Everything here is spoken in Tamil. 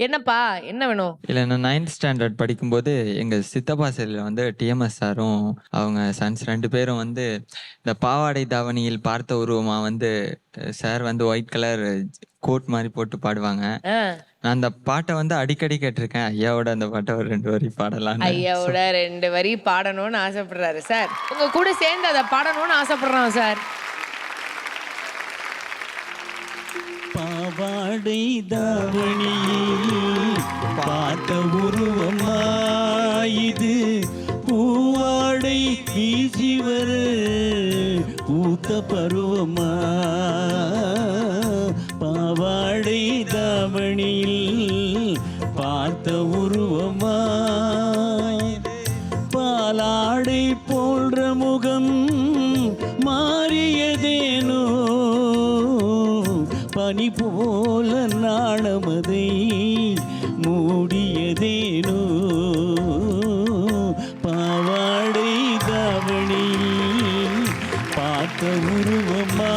என்னப்பா என்ன வேணும்? இல்லை நான் நைன்த் ஸ்டாண்டர்ட் படிக்கும்போது எங்கள் சித்தப்பா சைடில் வந்து டிஎம்எஸ் சாரும் அவங்க சன்ஸ் ரெண்டு பேரும் வந்து இந்த பாவாடை தாவணியில் பார்த்த உருவமா வந்து சார் வந்து ஒயிட் கலர் கோட் மாதிரி போட்டு பாடுவாங்க. நான் அந்த பாட்டை வந்து அடிக்கடி கேட்டிருக்கேன். ஐயாவோட அந்த பாட்டை ஒரு ரெண்டு வரி பாடலாம் ஐயாவோட ரெண்டு வரி பாடணும்னு ஆசைப்படுறாரு சார் உங்க கூட சேர்ந்து அதை பாடணும்னு ஆசைப்படுறான் சார் பாவாடை தாவணியில் பார்த்த உருவமாயுது. பூவாடை வீசிவர் பூத்த பருவமா. பாவாடை தாவணியில் பார்த்த உருவமா பாலாடை போன்ற முகம் மாறியதேனு? பனி போல நாணமதை மூடியதேனோ? பாவாடை தாவணி பார்த்த உருவமா